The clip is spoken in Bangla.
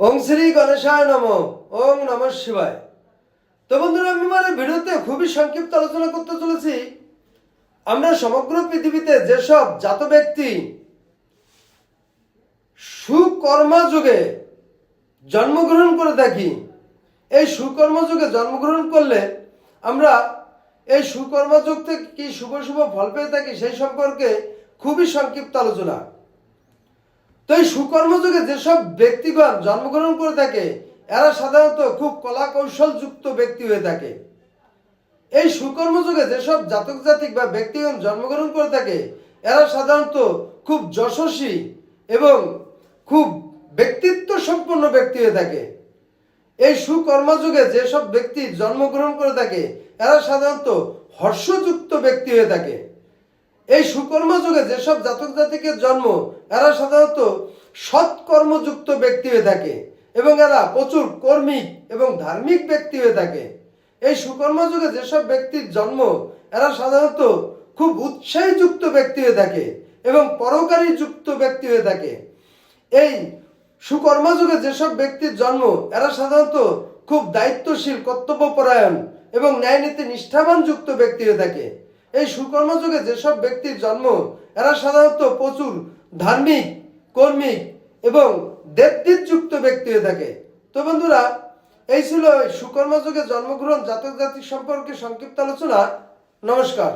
ওং শ্রী গণেশায় নম ওং নম শিবায়। তো বন্ধুরা, আমি মানে ভিডিওতে খুবই সংক্ষিপ্ত আলোচনা করতে চলেছি। আমরা সমগ্র পৃথিবীতে যেসব জাত ব্যক্তি সুকর্মযুগে জন্মগ্রহণ করে থাকি, এই সুকর্মযুগে জন্মগ্রহণ করলে আমরা এই সুকর্মযুগ থেকে কি শুভ শুভ ফল পেয়ে থাকি সেই সম্পর্কে খুবই সংক্ষিপ্ত আলোচনা। তো এই সুকর্মযুগে যেসব ব্যক্তিগণ জন্মগ্রহণ করে থাকে, এরা সাধারণত খুব কলা কৌশল যুক্ত ব্যক্তি হয়ে থাকে। এই সুকর্মযুগে যেসব জাতক জাতিক বা ব্যক্তিগণ জন্মগ্রহণ করে থাকে, এরা সাধারণত খুব যশস্বী এবং খুব ব্যক্তিত্ব সম্পন্ন ব্যক্তি হয়ে থাকে। এই সুকর্মযুগে যেসব ব্যক্তি জন্মগ্রহণ করে থাকে, এরা সাধারণত হর্ষযুক্ত ব্যক্তি হয়ে থাকে। এই সুকর্মযুগে যেসব জাতক জাতিকের জন্ম, এরা সাধারণত সৎকর্মযুক্ত ব্যক্তি হয়ে থাকে এবং এরা প্রচুর কর্মিক এবং ধার্মিক ব্যক্তি হয়ে থাকে। এই সুকর্মযুগে যেসব ব্যক্তির জন্ম, এরা সাধারণত খুব উৎসাহীযুক্ত ব্যক্তি হয়ে থাকে এবং পরকারী যুক্ত ব্যক্তি হয়ে থাকে। এই সুকর্মযুগে যেসব ব্যক্তির জন্ম, এরা সাধারণত খুব দায়িত্বশীল, কর্তব্যপরায়ণ এবং ন্যায়নীতি নিষ্ঠাবান যুক্ত ব্যক্তি হয়ে থাকে। এই সুকর্মযুগে যেসব ব্যক্তির জন্ম, এরা সাধারণত প্রচুর ধার্মিক, কর্মিক এবং দেবদীপ যুক্ত ব্যক্তি হয়ে থাকে। তো বন্ধুরা, এই ছিল সুকর্ম যুগে জন্মগ্রহণ জাতক জাতি সম্পর্কে সংক্ষিপ্ত আলোচনা। নমস্কার।